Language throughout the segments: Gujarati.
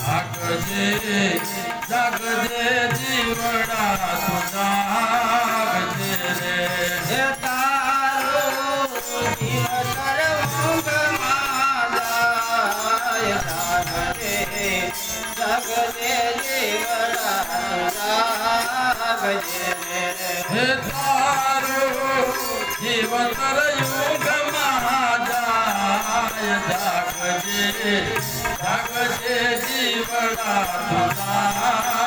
જાગજે જાગજે જીવડા તું જાગજે રે. તારો જીવ સર્વંગ માદાય જાગજે જાગજે જીવડા તું જાગજે રે. તારો રાખજે રાખજે જીવડા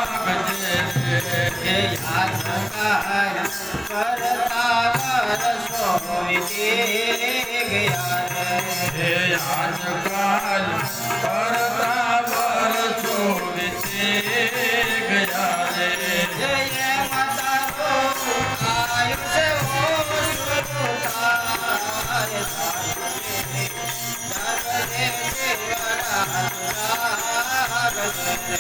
રાખજે હે યાદ કર કરતા રસો વિતે ગયા હે યાદ કર